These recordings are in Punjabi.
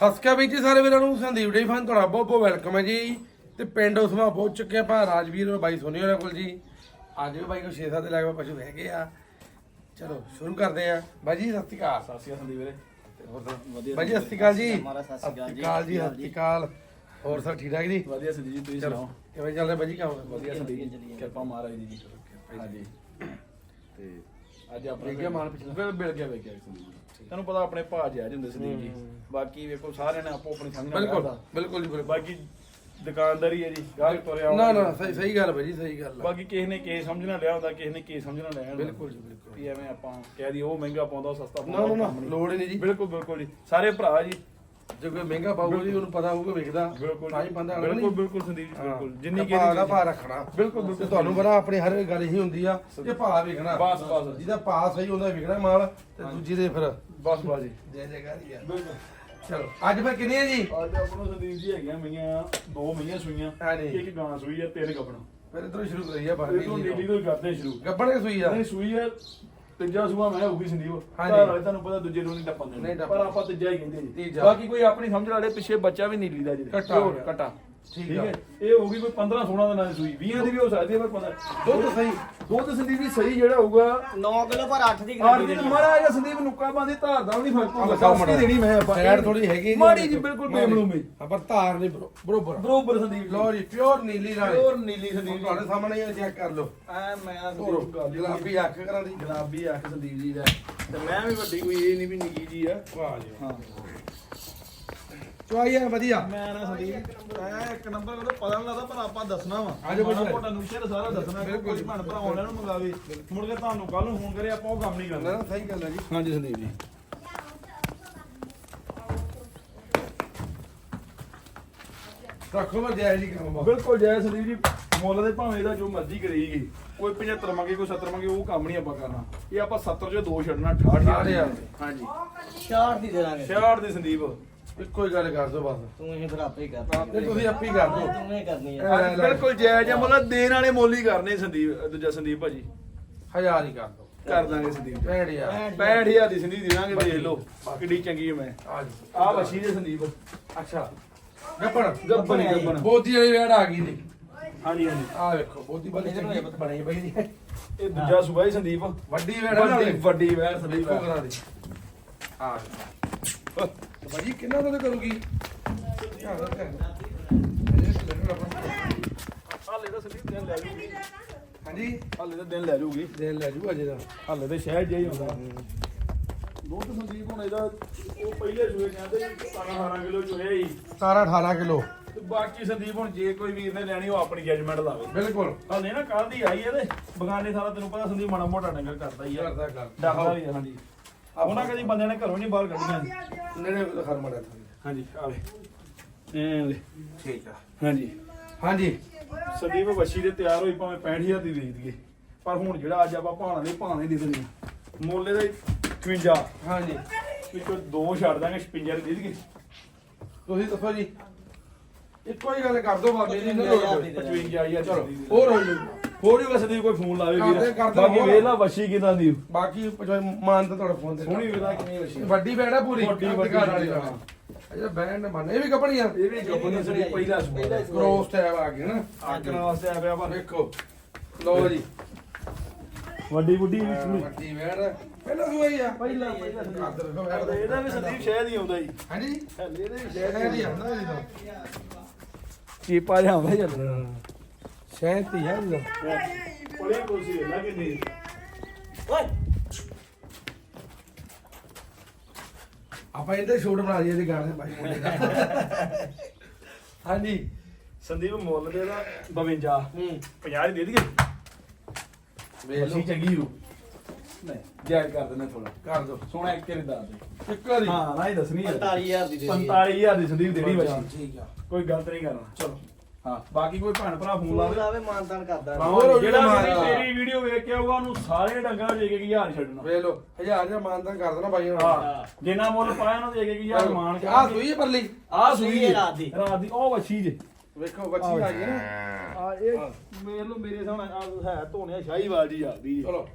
ਅਕਾਲ ਵੀਰ ਜੀ ਸਾਰੇ ਵੀਰਾਂ ਨੂੰ ਸੰਦੀਪ ਡੇ ਫਨ ਤੁਹਾਡਾ ਬਹੁਤ ਬਹੁਤ ਵੈਲਕਮ ਹੈ ਜੀ। ਤੇ ਪਿੰਡ ਉਸਮਾ ਪਹੁੰਚ ਚੁੱਕੇ ਆਪਾਂ ਰਾਜਵੀਰ ਔਰ ਬਾਈ ਸੋਨੀ ਹੋਰਾਂ ਕੋਲ ਜੀ। ਅੱਜ ਵੀ ਬਾਈ ਕੋਲ 6-7 ਦੇ ਲਗਭਗ ਪਸ਼ੂ ਹੈਗੇ ਆ। ਚਲੋ ਸ਼ੁਰੂ ਕਰਦੇ ਆ ਬਾਈ ਜੀ ਸਤਿ ਸ਼੍ਰੀ ਅਕਾਲ। ਸਤਿ ਸ਼੍ਰੀ ਅਕਾਲ ਸੰਦੀਪ ਵੀਰੇ। ਤੇ ਹੋਰ ਸਭ ਵਧੀਆ ਬਾਈ ਜੀ ਸਤਿ ਸ਼੍ਰੀ ਅਕਾਲ ਜੀ। ਸਤਿ ਸ਼੍ਰੀ ਅਕਾਲ ਜੀ। ਸ਼੍ਰੀ ਅਕਾਲ ਜੀ ਸਤਿ ਸ਼੍ਰੀ ਅਕਾਲ। ਹੋਰ ਸਭ ਠੀਕ ਠਾਕ ਜੀ? ਵਧੀਆ ਸੰਦੀਪ ਜੀ ਤੁਸੀਂ ਚਲੋ ਸੁਣਾਓ? ਕਿਵੇਂ ਚੱਲ ਰਿਹਾ ਬਾਈ ਜੀ ਕੰਮ ਵਧੀਆ ਸੰਦੀਪ ਜੀ ਕਿਰਪਾ ਮਹਾਰਾਜ ਦੀ। ਜੀ ਹਾਂਜੀ। ਤੇ ਅੱਜ ਆਪਣਾ ਗਿਆ ਮਾਲ ਪਿਛਲਾ? ਬਿਲ ਬਿਲ ਗਿਆ ਵੇਖ ਗਿਆ ਸੰਦੀਪ ਜੀ ਤੁਹਾਨੂੰ ਪਤਾ ਆਪਣੇ ਭਾਅ ਜਾਇਜ਼ ਹੁੰਦੇ ਸੰਦੀਪ ਜੀ। ਬਾਕੀ ਵੇਖੋ ਸਾਰਿਆਂ ਨੇ ਆਪੋ ਆਪਣੀ ਸਮਝ ਨਾਲ ਬਿਲਕੁਲ ਕਰਦਾ। ਬਿਲਕੁਲ ਜੀ ਬਿਲਕੁਲ। ਬਾਕੀ ਦੁਕਾਨਦਾਰੀ ਹੈ ਜੀ ਗਾਹਕ ਤੁਰਿਆ ਨਾ ਆਉਂਦਾ। ਨਾ ਸਹੀ ਸਹੀ ਗੱਲ ਬਾਈ ਜੀ ਸਹੀ ਗੱਲ ਆ। ਬਾਕੀ ਕਿਸੇ ਨੇ ਕਿਸੇ ਸਮਝਣਾ ਲਿਆ ਹੁੰਦਾ ਕਿਸੇ ਨੇ ਕਿਸੇ ਸਮਝਣਾ ਲਿਆ ਹੁੰਦਾ। ਬਿਲਕੁਲ ਜੀ ਬਿਲਕੁਲ। ਵੀ ਐਵੇਂ ਆਪਾਂ ਕਹਿ ਦੀ ਉਹ ਮਹਿੰਗਾ ਪਾਉਂਦਾ ਉਹ ਸਸਤਾ ਨਾ ਪਾਉਂਦਾ ਨਾ ਨਾ। ਲੋੜ ਹੀ ਨਹੀਂ ਜੀ। ਬਿਲਕੁਲ ਬਿਲਕੁਲ ਜੀ। ਸਾਰੇ ਭਰਾ ਜੀ ਜੇ ਕੋਈ ਮਹਿੰਗਾ ਪਾਊਗਾ ਜੀ ਉਹਨੂੰ ਪਤਾ ਹੋਊਗਾ ਵਿਕਦਾ ਬਿਲਕੁਲ ਤਾਂ ਹੀ ਬੰਦਾ ਅਗਲਾ ਬਿਲਕੁਲ ਬਿਲਕੁਲ ਸੰਦੀਪ ਜੀ ਬਿਲਕੁਲ। ਜਿੰਨੀ ਭਾਅ ਦਾ ਕਿਹਦੀ ਭਾਅ ਰੱਖਣਾ। ਬਿਲਕੁਲ ਬਿਲਕੁਲ ਤੁਹਾਨੂੰ ਪਤਾ ਆਪਣੀ ਹਰ ਗੱਲ ਇਹੀ ਹੁੰਦੀ ਆ ਕਿ ਭਾਅ ਵਿਕਣਾ। ਬਸ ਬਸ। ਜਿਹਦਾ ਭਾਅ ਸਹੀ ਹੁੰਦਾ ਵਿਕਣਾ ਮਾਲ ਤੇ ਦੂਜੀ ਦੇ ਫਿਰ ਬਸ ਬਸ ਜੀ। ਜੈ ਜੈਕਾਰ ਆ। ਬਿਲਕੁਲ। ਚਲੋ ਅੱਜ ਫਿਰ ਕਿੰਨੇ ਆ ਜੀ? ਅੱਜ ਆਪਣਾ ਸੰਦੀਪ ਜੀ ਹੈਗੀਆਂ ਮਈਆਂ ਦੋ ਮਈਆਂ ਸੂਈਆਂ। ਇੱਕ ਗਾਂ ਸੂਈ ਹੈ ਤਿੰਨ ਗੱਬਣਾ ਫਿਰ ਇਧਰੋਂ ਸ਼ੁਰੂ ਕਰੀਏ ਬਾਹਰ ਇਹ ਤੋਂ ਨੀਲੀ ਤੋਂ ਕਰਦੇ ਸ਼ੁਰੂ। ਗੱਬੜ ਕੇ ਸੂਈ ਆ। ਨਹੀਂ ਸੂਈ ਹੈ ਤੀਜਾ ਸੂਆ ਮੈਂ ਹੋਊਗੀ ਸੰਦੀਪ ਹਾਂਜੀ। ਘਰ ਵਾਲੇ ਤੁਹਾਨੂੰ ਪਤਾ ਦੂਜੇ ਨੂੰ ਨਹੀਂ ਟੱਪਣ ਨਹੀਂ ਦਿੰਦੇ ਟੱਪਣ ਪਰ ਆਪਾਂ ਤੀਜਾ ਹੀ ਕਹਿੰਦੇ ਜੀ ਤੀਜਾ। ਬਾਕੀ ਕੋਈ ਆਪਣੀ ਸਮਝ ਵਾਲੇ ਪਿੱਛੇ ਬੱਚਾ ਵੀ ਨੀਲੀ ਦਾ ਜੀ ਕੱਟਾ ਹੋ ਗਿਆ। ਠੀਕ। ਹੈ। ਇਹ ਹੋਊਗੀ ਕੋਈ 15 16 ਦਿਨਾਂ ਦੀ ਸੂਈ। 20 ਦੀ ਵੀ ਹੋ ਸਕਦੀ ਹੈ ਪਰ 15 ਦੁੱਧ ਸਹੀ ਦੁੱਧ ਸੰਦੀਪ ਜੀ ਸਹੀ ਜਿਹੜਾ ਹੋਊਗਾ 9 ਕਿਲੋ ਪਰ 8 ਦੀ ਆਰ ਦੀ ਮਾੜਾ ਜਿਹਾ ਸੰਦੀਪ ਨੁੱਕਾ ਬਾਂਦੀ ਧਾਰ ਦਾ ਵੀ ਨਹੀਂ ਫ਼ਰਕ ਪਊਗਾ ਮੜਾ। ਸਸਤੀ ਦੇਣੀ ਮੈਂ ਆਪਾਂ। Fat ਥੋੜੀ ਹੈਗੀ ਜੀ ਮਾੜੀ ਜੀ ਬਿਲਕੁਲ ਮੇਮਣੂ ਮੇ ਹਾਂ, ਪਰ ਧਾਰ ਨਹੀਂ ਬਰੋ- ਬਰੋਬਰ ਬਰੋਬਰ ਸੰਦੀਪ ਲੋ ਜੀ ਪਿਓਰ ਨੀਲੀ ਨਾਲ ਪਿਓਰ ਨੀਲੀ ਸੰਦੀਪ ਤੁਹਾਡੇ ਸਾਹਮਣੇ ਹੀ ਚੈੱਕ ਕਰ ਲਓ। ਐ ਮੈਂ ਸੰਦੀਪ ਗੱਲ ਗੁਲਾਬੀ ਅੱਖ ਕਰਾਂ ਦੀ। ਗੁਲਾਬੀ ਅੱਖ ਸੰਦੀਪ ਜੀ ਦਾ। ਤੇ ਮੈਂ ਵੀ ਵੱਡੀ ਕੋਈ ਇਹ ਨਹੀਂ ਵੀ ਨਿੱਕੀ ਜੀ ਆ। ਵਾਹ ਜੀ ਹਾਂ। ਚੁਆਈ ਆ ਵਧੀਆ। ਮੈਂ ਨਾ ਸੰਦੀਪ ਐ ਇੱਕ ਨੰਬਰ ਉਹਦਾ ਪਤਾ ਨਹੀਂ ਲੱਗਦਾ ਪਰ ਆਪਾਂ ਦੱਸਣਾ ਵਾ। ਜਾਓ ਭਾਈ। ਮਾੜਾ ਮੋਟਾ ਨੁਕਸੇ ਸਾਰਾ ਦੱਸਣਾ ਬਿਲਕੁਲ। ਕੋਈ ਭੈਣ ਭਰਾ ਆਨਲਾਈਨ ਨੂੰ ਮੰਗਾਵੇ। ਮੁੜ ਕੇ ਤੁਹਾਨੂੰ ਕੱਲ ਨੂੰ ਫੋਨ ਕਰੇ ਆਪਾਂ ਉਹ ਕੰਮ ਨਹੀਂ ਕਰਨਾ। ਨਾ ਸਹੀ ਗੱਲ ਹੈ ਜੀ। ਹਾਂਜੀ ਸੰਦੀਪ ਜੀ। ਰੱਖੋ ਮੈਂ ਜੈ ਜੀ ਕੰਮ ਬਿਲਕੁਲ ਜੈ ਸੰਦੀਪ ਜੀ ਮੁੱਲ ਦੇ ਭਾਵੇਂ ਇਹਦਾ ਜੋ ਮਰਜ਼ੀ ਕਰੀਗੀ ਕੋਈ 75 ਮੰਗੇ ਕੋਈ 70 ਮੰਗੇ ਉਹ ਕੰਮ ਨਹੀਂ ਆਪਾਂ ਕਰਨਾ। ਇਹ ਆਪਾਂ 70 ਚੋਂ ਦੋ ਛੱਡਣਾ 68 ਹਜ਼ਾਰ। ਹਾਂਜੀ। 66 ਦੀ ਦੇ ਦਾਂਗੇ। 66 ਦੀ ਸੰਦੀਪ। ਇੱਕੋ ਹੀ ਗੱਲ ਕਰ ਦੋ ਬਸ। ਤੂੰ ਇਹ ਫਿਰ ਆਪੇ ਹੀ ਕਰ ਤੇ ਤੁਸੀਂ ਆਪੀ ਕਰ ਦੋ ਤੂੰ ਇਹ ਕਰਨੀ ਹੈ ਲੈ, ਲੈ। ਬਿਲਕੁਲ ਜਾਇਜ਼ ਆ ਮਤਲਬ ਦੇਣ ਵਾਲੇ ਮੁੱਲ ਹੀ ਕਰਨੇ ਸੰਦੀਪ ਦੂਜਾ ਸੰਦੀਪ ਭਾਜੀ। ਹਜ਼ਾਰ ਹੀ ਕਰ ਦੋ ਕਰ ਦਾਂਗੇ ਸੰਦੀਪ ਭੈੜ ਯਾਰ 65000 ਦੀ ਸੰਦੀਪ ਦੇਵਾਂਗੇ ਵੇਖ ਲਓ ਕਿੱਡੀ ਚੰਗੀ ਹੈ ਮੈਂ। ਆ ਵਸ਼ੀ ਦੇ ਸੰਦੀਪ। ਅੱਛਾ। ਗੱਪਣ ਗੱਬਣ ਹੀ ਗੱਬਣ ਬੋਦੀ ਵਾਲੀ ਵੇੜ ਆ ਗਈ ਜੀ। ਹਾਂਜੀ ਹਾਂਜੀ। ਆ ਵੇਖੋ ਬੋਦੀ ਬੜੀ ਚੰਗੀ। ਬਣੀ ਜੀ। ਇਹ ਦੂਜਾ ਸੂਬਾ ਹੀ ਸੰਦੀਪ। ਵੱਡੀ ਵੇੜ ਆ ਵੱਡੀ ਵੈਰ ਸੰਦੀਪ। ਦੇਖੋ ਕਰਾ ਦੀ। ਆ ਤੇ ਭਾਜੀ ਕਿੰਨਾ ਤੋਂ ਕਰੂਗੀ? ਧਿਆਨ ਹਾਲੇ ਤਾਂ ਸੰਦੀਪ ਦਿਨ ਲੈ ਜੂਗੀ। ਹਾਂਜੀ? ਹਾਲੇ ਤਾਂ ਦਿਨ ਲੈ ਜੂਗੀ। ਦੇ ਲੈ ਜੂ ਅਜੇ ਦਾ ਹਾਲੇ ਤੇ ਸ਼ਹਿਰ ਹੀ ਹੁੰਦਾ। ਦੁੱਧ ਸੰਦੀਪ ਹੁਣ ਇਹਦਾ ਉਹ ਪਹਿਲੇ ਸੂਏ ਕਹਿੰਦੇ 17 ਕਿਲੋ ਚੋਇਆ ਹੀ 17 18 ਕਿਲੋ। ਤੇ ਬਾਕੀ ਸੰਦੀਪ ਹੁਣ ਜੇ ਕੋਈ ਵੀਰ ਨੇ ਲੈਣੀ ਉਹ ਆਪਣੀ ਜੱਜਮੈਂਟ ਲਾਵੇ। ਬਿਲਕੁਲ। ਹਾਲੇ ਨਾ ਕੱਲ ਦੀ ਆਈ ਇਹਦੇ। ਬਗਾਨੇ ਸਾਰਾ ਤੈਨੂੰ ਪਤਾ ਸੰਦੀਪ ਮਾੜਾ ਮੋਟਾ ਡੰਗਰ ਕਰਦਾ ਹੀ ਆ। ਕਰਦਾ ਕਰ ਡਾਕਦਾ ਵੀ ਆ, ਹਾਂਜੀ। ਉਹਨਾਂ ਕਦੀ ਬੰਦਿਆਂ ਨੇ ਘਰੋਂ ਨਹੀਂ ਬਾਹਰ ਕੱਢੀਆਂ ਨੇੜੇ ਖਰ ਮੜਾ ਹਾਂਜੀ ਆਵੇ ਐ ਲੈ ਠੀਕ ਆ। ਹਾਂਜੀ। ਹਾਂਜੀ। ਸੰਦੀਪ ਵੱਛੀ ਦੇ ਤਿਆਰ ਹੋਈ ਭਾਵੇਂ 65000 ਦੀ ਵੇਚ ਦਈਏ। ਪਰ ਹੁਣ ਜਿਹੜਾ ਅੱਜ ਆਪਾਂ ਭਾਣਾ ਦੇ ਭਾਣੇ ਦੇ ਦਿੰਦੇ ਆ ਮੁੱਲ ਇਹਦਾ 52 ਹਾਂਜੀ। ਵਿੱਚੋਂ ਦੋ ਛੱਡ ਦਾਂਗੇ 56 ਦੇ ਦਈਏ। ਤੁਸੀਂ ਦੱਸੋ ਜੀ। ਇੱਕੋ ਹੀ ਗੱਲ ਕਰ ਦੋ ਬਾਬੇ ਜੀ ਨਾ ਲੋੜ ਕੋਈ। 55000 ਚਲੋ ਹੋਰ ਹੋ ਜੂ ਹੋਰ ਵੀ ਸੰਦੀਪ ਕੋਈ ਫੋਨ ਲਾਵੇ ਕਰਦੇ- ਵੀਰ। ਕਰਦੇ ਬਾਕੀ ਹੋਰ। ਵੇਖ ਲਾ ਵੱਛੀ ਕਿਦਾਂ ਦੀ ਬਾਕੀ ਮਾਨ ਤਾਂ ਤੁਹਾਡਾ ਫੋਨ ਤੇ ਸੋਹਣੀ ਵੇਲਾ ਕਿੰਨੀ ਵੱਛੀ ਵੱਡੀ ਬੈੜ ਆ ਪੂਰੀ। ਵੱਡੀ- ਵੱਡੀ ਘਰ ਵਾਲੀ ਹਾਂ। ਅਜਾ ਬੈਂਡ ਬਣੇ ਇਹ ਵੀ ਕਪੜੀਆਂ ਇਹ ਵੀ ਗੱਬਨ ਸੰਦੀਪ ਪਹਿਲਾ ਸੂਆ। ਕ੍ਰੋਸ ਟੈਬ ਆ ਗਏ ਨਾ। ਆਕਣ ਵਾਸਤੇ ਆ ਪਿਆ ਪਰ ਵੇਖੋ ਲਓ ਜੀ। ਵੱਡੀ ਬੁੱਢੀ ਵੀ ਸੂਈ ਵੱਡੀ ਬੈੜ ਪਹਿਲਾਂ ਹੀ ਆ। ਪਹਿਲਾ ਪਹਿਲਾ। ਇਹਦਾ ਵੀ ਸੰਦੀਪ ਸ਼ਹਿਦ ਹੀ ਆਉਂਦਾ ਜੀ। ਹਾਂਜੀ? ਇਹਦੇ ਵੀ ਸ਼ਹਿਦ ਹੀ ਆਉਂਦਾ। ਜੀ ਤਾਂ। ਚੀਪਾ ਜਾਂਦਾ ਯਾਰ ਨਾ ਕਿੰਨੀ ਓਏ। ਆਪਾਂ ਇਹਦੇ ਛੋਟ ਬਣਾ ਦਈਏ ਇਹਦੇ ਗਾਣੇ ਬਾਈ ਮੁੰਡੇ ਦਾ ਹਾਂਜੀ। ਸੰਦੀਪ ਮੁੱਲ ਦੇ ਦਾ 52 ਹੂੰ। 50 ਦੇ ਦਈਏ। ਵੇਖ ਅਸੀਂ ਲਓ ਚੰਗੀ ਹੋ। ਨਹੀਂ। ਜਾਇਜ਼ ਕਰ ਦਿੰਦੇ ਥੋੜਾ ਕਰ ਦੋ। ਸੋਹਣਾ ਇੱਕ ਰੇ ਦੱਸ ਦੇ ਇੱਕ ਵਾਰੀ? ਹਾਂ ਨਾ ਹੀ ਦੱਸਣੀ ਹੈ। 45000 ਦੀ ਦੇ ਦੇ 45000 ਦੀ ਸੰਦੀਪ ਦੇਣੀ ਵੈਸੇ ਠੀਕ ਆ। ਕੋਈ ਗਲਤ ਨਹੀਂ ਕਰਨਾ। ਚਲੋ। ਹਾਂ ਬਾਕੀ ਕੋਈ ਭੈਣ ਭਰਾ ਫੋਨ ਫੋਨ ਲਾਵੇ। ਲਾਵੇ ਮਾਨਤਾਨ ਕਰਦਾ। ਹੋਰ ਜਿਹੜਾ ਮਾਰ ਵੀ ਲਾ। ਤੇਰੀ ਵੀਡੀਓ ਵੇਖ ਕੇ ਆਊਗਾ ਉਹਨੂੰ ਸਾਰੇ ਡੰਗਰ ਦੇ ਕੇ ਕੀ ਹਜ਼ਾਰ ਛੱਡਣਾ। ਵੇਖ ਲਓ ਹਜ਼ਾਰ ਜਾਂ ਮਾਨਦਾਨ ਕਰ ਦੇਣਾ ਬਾਈ ਹੁਣ। ਹਾਂ ਜਿੰਨਾ ਮੁੱਲ ਪਾਇਆ ਉਹਨੂੰ ਦੇ ਕੇ ਕੀ ਹਜ਼ਾਰ ਮਾਨ ਕੇ ਆ ਸੂਈ ਹੈ ਪਰਲੀ। ਆ ਸੂਈ ਹੈ ਰਾਤ ਦੀ। ਰਾਤ ਦੀ ਉਹ ਵੱਛੀ ਜੇ। ਵੇਖੋ ਬੱਚੀ ਆ ਗਈ ਨਾ। ਆ ਇਹ ਮੇਰੇ ਲੋ ਮੇਰੇ ਸਾਹਮਣੇ ਆ ਹੈ ਧੋਣਿਆ ਸ਼ਾਹੀਵਾਲ ਜੀ ਆ ਵੀ ਚਲੋ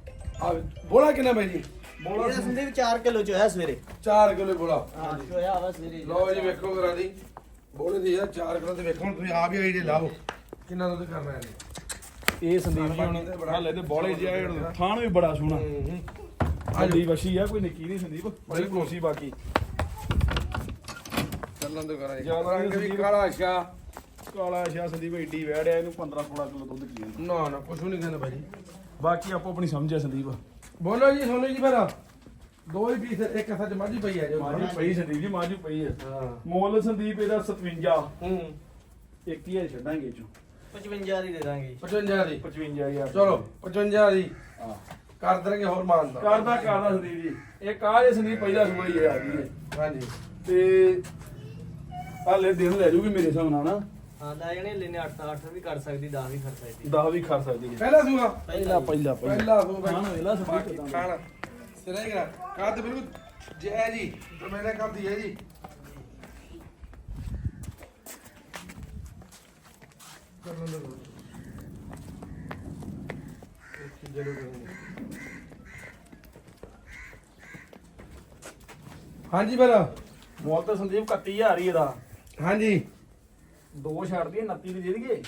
ਆ ਬੋਲਾ ਕਿੰਨਾ ਬਾਈ ਜੀ? ਇਹ ਸੰਦੀਪ 4 ਕਿਲੋ ਚ ਹੋਇਆ ਸਵੇਰੇ। 4 ਕਿਲੋ ਬੋਲਾ। ਹਾਂ ਹੋਇਆ ਵਾ ਸਵੇਰੇ। ਲਓ ਜੀ ਵੇਖੋ ਕਰਾ ਦੀ ਬੋਲੇ ਦੀ ਆ 4 ਕਿਲੋ ਤੇ ਵੇਖੋ ਹੁਣ ਤੁਸੀਂ ਆਪ ਹੀ ਆਈਡੀਆ ਲਾਓ। ਕਿੰਨਾ ਦੁੱਧ ਕਰਨਾ ਹੈ ਇਹ ਸੰਦੀਪ ਜੀ ਹੁਣ ਹਾਲੇ ਤੇ ਬੋਲੇ ਜਿਹਾ ਹੁਣ ਥਾਣ ਵੀ ਬੜਾ ਸੋਹਣਾ। ਹੂੰ ਵੱਡੀ ਵਸ਼ੀ ਆ ਕੋਈ ਨਿੱਕੀ ਨਹੀਂ ਸੰਦੀਪ ਬੜੀ ਕੋਸੀ ਬਾਕੀ। ਚੱਲਣ ਤੋਂ ਕਰਾਂ ਜੀ ਜ਼ਿਆਦਾ ਰੰਗ ਵੀ ਕਾਲਾ ਸ਼ਾ ਕਾਲਾ ਸ਼ਾ ਸੰਦੀਪ ਏਡੀ ਵੈੜਿਆ ਇਹਨੂੰ 15 16 ਕਿਲੋ ਦੁੱਧ ਕੀ ਨਾ ਨਾ ਕੁਛ ਨਹੀਂ ਕਹਿੰਦਾ ਭਾਈ ਬਾਕੀ ਆਪੋ ਆਪਣੀ ਸਮਝ ਆ ਸੰਦੀਪ। ਬੋਲੋ ਜੀ ਸੋਨੂ ਜੀ ਫਿਰ ਦੋ ਹੀ ਪੀਸ ਇੱਕ ਸੱਚ ਮਾਝੀ ਪਈ ਆ ਜੋ ਮਾਜੂ ਪਈ ਸੰਦੀਪ ਜੀ ਮਾਜੂ ਪਈ ਹੈ ਹਾਂ। ਮੁੱਲ ਸੰਦੀਪ ਇਹਦਾ 57 ਹੂੰ। ਇੱਕ ਹੀ ਹੈ ਛੱਡਾਂਗੇ ਚੋਂ। 55 ਦੀ ਦੇ ਦਾਂਗੇ। 55 ਦੀ। 55000 ਚਲੋ 55 ਦੀ। ਹਾਂ। ਕਰ ਦੇਣਗੇ ਹੋਰ ਮਾਨਦਾ ਕਰਦਾ ਕਰਦਾ ਸੰਦੀਪ ਜੀ। ਇਹ ਕਾਹ ਜੇ ਸੰਦੀਪ ਪਹਿਲਾ ਸੂਆ ਹੀ ਆ ਗਈ ਹੈ ਹਾਂਜੀ। ਤੇ ਹਾਲੇ ਦਿਨ ਲੈ ਜੂਗੀ ਮੇਰੇ ਹਿਸਾਬ ਨਾਲ ਨਾ। ਹਾਂ ਲੈ ਜਣੇ ਲੈਨੇ 8 8 ਵੀ ਕਰ ਸਕਦੀ 10 ਵੀ ਕਰ ਸਕਦੀ। 10 ਵੀ ਖਾ ਸਕਦੀ ਹੈ। ਪਹਿਲਾ ਸੂਆ? ਪਹਿਲਾ ਪਹਿਲਾ ਪਹਿਲਾ। ਸੂਆ? ਖਾਣਾ। ਹਾਂਜੀ ਬਰਾ ਮੁੱਲ ਤਾਂ ਸੰਦੀਪ 31000 ਹੀ ਇਹਦਾ। ਹਾਂਜੀ। ਦੋ ਛੱਡ ਦਈਏ 29 ਦੀ ਦੇ ਦਈਏ।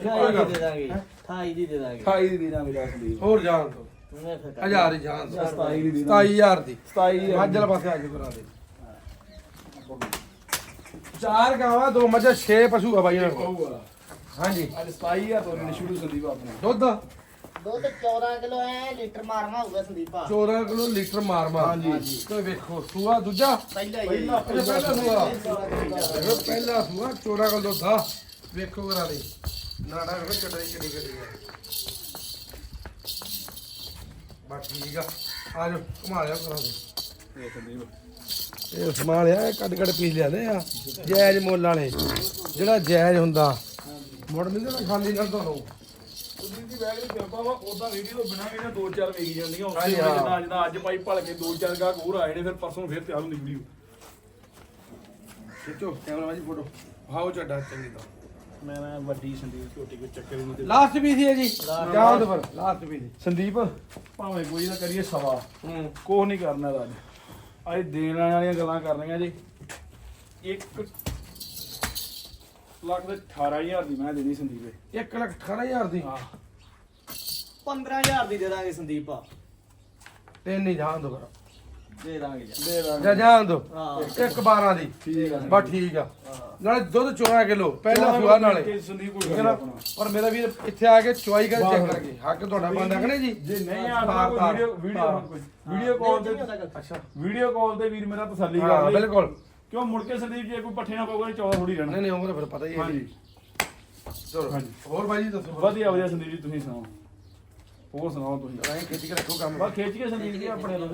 28 ਦੀ ਦੇ ਦਾਂਗੇ। 28 ਦੀ ਦੇ ਦਾਂਗੇ। 28 ਦੀ ਦੇ ਦਾਂਗੇ ਜਾ ਸੰਦੀਪ। ਹੋਰ ਫਿਰ ਕਰ- ਹਜ਼ਾਰ ਹੀ ਦੋ 27 ਦੀ। ਦੇ 27000 ਦੀ 27000 ਮਾਝਲ ਪਾਸੇ ਆ ਕੇ ਕਰਾ ਦੇ। ਚਾਰ ਗਾਵਾਂ ਦੋ ਮੱਝਾਂ 6 ਪਸ਼ੂ ਆ ਬਾਈ ਇਹਨਾਂ ਕੋਲ। ਹਾਂਜੀ। ਅੱਜ 27000 ਤੋਂ ਲੈਣੇ ਸ਼ੁਰੂ ਸੰਦੀਪ ਆਪਣੇ। ਦੁੱਧ? ਦੁੱਧ 14 ਕਿਲੋ ਐ ਲੀਟਰ ਮਾਰਮਾ ਹੋਊਗਾ ਸੰਦੀਪਾ 14 ਕਿਲੋ ਲੀਟਰ ਮਾਰ ਮਾਰ ਹਾਂਜੀ। ਤੇ ਵੇਖੋ ਸੂਆ ਦੂਜਾ? ਪਹਿਲਾ ਹੀ। ਪਹਿਲਾ ਇਹ ਪਹਿਲਾ ਸੂਆ। ਪਹਿਲਾ ਸੂਆ 14 ਕਿਲੋ ਦੁੱਧ ਆ। ਵੇਖੋ ਕਰਾ ਦੇ। ਨਾੜਾ ਵੇਖੋ ਕਿੰਨੀ ਕਿੰਨੀ ਆ। ਬਸ ਠੀਕ ਆ। ਆ ਜਾਓ ਘੁਮਾ ਲਿਆ ਕਰਾ। ਦੇ ਇਹ ਸਮਾਨ ਆ ਇਹ ਕੱਢ ਕੱਢ ਪੀਸ ਲਿਆਦੇ ਆ। ਜਾਇਜ਼ ਮੁੱਲ ਵਾਲੇ। ਜਿਹੜਾ ਜਾਇਜ਼ ਹੁੰਦਾ ਮੁੜ ਮਿਲਦੇ ਨਾ ਖਾਲੀ ਨਾਲ ਤੁਹਾਨੂੰ ਦੀ ਬੈਗ ਦੀ ਕਿਰਪਾ ਵਾ ਉਦਾਂ ਵੀਡੀਓ ਤੋਂ ਬਿਨਾ ਵੀ ਨਾ ਦੋ ਚਾਰ ਵੇਗੀ ਜਾਂਦੀਆਂ ਉਸੇ ਵੇਲੇ। ਜਿੱਦਾਂ ਜਿੱਦਾਂ ਅੱਜ ਪਾਈ ਭਲ ਕੇ ਦੋ ਚਾਰ ਗਾਹਕ ਹੋਰ ਆਏ ਨੇ ਫਿਰ ਪਰਸੋਂ ਫਿਰ ਤਿਆਰ ਹੁੰਦੀ ਵੀਡੀਓ ਖਿੱਚੋ ਕੈਮਰਾ ਵਾਲੀ ਫੋਟੋ। ਹਾਓ ਚੱਡਾ ਚੰਗੀ ਤਰ੍ਹਾਂ। ਮੈਂ ਨਾ ਵੱਡੀ ਸੰਦੀਪ ਝੋਟੀ ਕੋਈ ਚੱਕਰ ਹੀ ਨਹੀਂ ਤੇ ਲਾਸਟ ਪੀਸ ਹੈ ਜੀ। ਜਾਓ ਤੇ ਫਿਰ ਲਾਸਟ ਪੀਸ ਸੰਦੀਪ ਭਾਵੇਂ ਕੋਈ ਨਾ ਕਰੀਏ ਸਵਾ। ਹੂੰ। ਕੋਹ ਨਹੀਂ ਕਰਨਾ ਇਹਦਾ ਅੱਜ। ਅੱਜ ਦੇਣ ਵਾਲੀਆਂ ਗੱਲਾਂ ਕਰਨੀਆਂ ਜੀ। ਇੱਕ ਲੱਖ ਦੇ 18000 ਦੀ ਮੈਂ ਦੇਣੀ ਸੰਦੀਪ 1 ਲੱਖ 18000 ਦੀ? ਹਾਂ। 15000 ਦੀ ਦੇ ਦਾਂਗੇ ਸੰਦੀਪ। ਤਿੰਨ ਨਹੀਂ ਜਾਣ ਦੋ ਫਿਰ। ਦੇ ਦਾਂਗੇ ਜੀ। ਦੇ ਦਾਂਗੇ। ਜਾਂ ਜਾਣ ਦੋ। ਹਾਂ। ਇੱਕ 12 ਦੀ। ਠੀਕ ਆ। ਬਸ ਠੀਕ ਆ। ਨਾਲੇ ਦੁੱਧ 14 ਕਿਲੋ ਪਹਿਲਾ ਸੁਆ ਨਾਲੇ। ਸੰਦੀਪ ਕੋਈ ਠੀਕ ਹੈ ਗੱਲ ਨਾ ਆਪਣਾ ਪਰ ਮੇਰਾ ਵੀਰ ਇੱਥੇ ਆ ਕੇ ਚੁਆਈ ਕਰ ਚੈੱਕ। ਕਰਕੇ ਹੱਕ ਤੁਹਾਡਾ ਬੰਦਾ ਕਿ ਨਹੀਂ ਜੀ? ਜੇ ਨਹੀਂ ਆਉਂਦਾ ਕੋਈ ਵੀਡੀਓ ਵੀਡੀਓ। ਕੋਈ। ਵੀਡੀਓ ਕਾਲ ਤੇ ਅੱਛਾ। ਵੀਡੀਓ ਕਾਲ ਤੇ ਵੀਰ ਮੇਰਾ ਤਸੱਲੀ ਹਾਂ ਕਰ ਲਈ। ਬਿਲਕੁਲ। ਕਿਉਂ ਮੁੜ ਕੇ ਸੰਦੀਪ ਜੇ ਕੋਈ ਪੱਠੇ ਨਾ ਪਊਗਾ 14 ਥੋੜੀ ਰਹਿਣਾ। ਨਹੀਂ ਨਹੀਂ ਉਹ ਤਾਂ ਫਿਰ ਪਤਾ ਹੀ ਹੈ ਜੀ। ਹਾਂਜੀ। ਚਲੋ ਹਾਂਜੀ। ਹੋਰ ਬਾਈ ਜੀ ਦੱਸੋ। ਵਧੀਆ ਵਧੀਆ ਸੰਦੀਪ ਜੀ ਤੁਸੀਂ ਸੁਣਾਓ। ਹੋਰ ਸੁਣਾਓ ਤੁਸੀਂ? ਐਂ ਖਿੱਚ ਕੇ ਰੱਖੋ ਕੰਮ। ਬਸ ਖਿੱਚ ਕੇ ਸੰਦੀਪ ਜੀ ਆਪਣੇ ਲੋ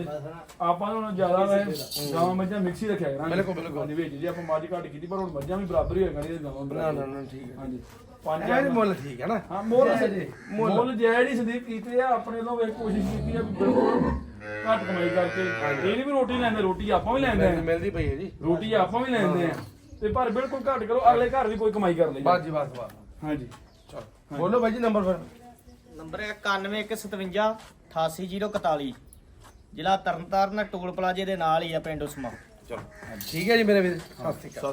ਆਪਾਂ ਨੂੰ ਹੁਣ ਜ਼ਿਆਦਾ ਮੈਂ ਗਾਵਾਂ ਮੱਝਾਂ ਮਿਕਸ ਹੀ ਰੱਖਿਆ ਕਰਾਂਗੇ। ਬਿਲਕੁਲ, ਬਿਲਕੁਲ। ਹਾਂਜੀ ਵਿੱਚ ਜੇ ਆਪਾਂ ਮੱਝ ਘੱਟ ਕੀਤੀ ਪਰ ਹੁਣ ਮੱਝਾਂ ਵੀ ਬਰਾਬਰ ਹੀ ਹੋਏਗਾ ਨਹੀਂ ਗਾਵਾਂ ਨਾ ਬਰਾਬਰ। ਨਾ ਨਾ ਠੀਕ ਹੈ। ਹਾਂਜੀ। ਪੰਜ ਇਹ ਮੁੱਲ ਠੀਕ ਹੈ ਨਾ? ਹਾਂ ਮੁੱਲ ਜੀ, ਮੁੱਲ। ਮੁੱਲ ਜੈ ਨਹੀਂ ਸੰਦੀਪ ਕੀਤੇ ਆ ਆਪਣੇ ਵੱਲੋਂ ਵੇਖ ਕੋਸ਼ਿਸ਼ ਕੀਤੀ ਆ ਬਿਲਕੁਲ ਘੱਟ ਕਮਾਈ ਕਰਕੇ। ਇਹ ਨਹੀਂ ਵੀ ਰੋਟੀ ਲੈਂਦੇ ਰੋਟੀ ਆਪਾਂ ਵੀ ਲੈਂਦੇ ਮਿਲਦੀ ਆ। ਮਿਲਦੀ ਪਈ ਹੈ ਜੀ। ਰੋਟੀ ਆਪਾਂ ਵੀ ਲੈਂਦੇ ਆ। ਤੇ ਪਰ ਬਿਲਕੁਲ ਘੱਟ ਕਰੋ ਅਗਲੇ ਘਰ ਵੀ ਕੋਈ ਕਮਾਈ ਕਰ ਲਈ ਬਸ ਜੀ ਬਸ ਬਸ। ਹਾਂਜੀ। ਚਲੋ। ਬੋਲੋ ਬਾਈ ਜੀ ਨੰਬਰ ਫਿਰ। ਨੰਬਰ ਹੈ 9157 88041 ਜ਼ਿਲ੍ਹਾ ਤਰਨਤਾਰਨ ਟੋਲ ਪਲਾਜ਼ੇ ਦੇ ਨਾਲ ਹੀ ਆ ਪਿੰਡ ਉਸਮਾ। ਚਲੋ। ਠੀਕ ਹੈ ਜੀ ਮੇਰੇ ਵੀਰ ਸਤਿ ਸ਼੍ਰੀ ਅਕਾਲ। ਸਤਿ ਸ਼੍ਰੀ ਅਕਾਲ।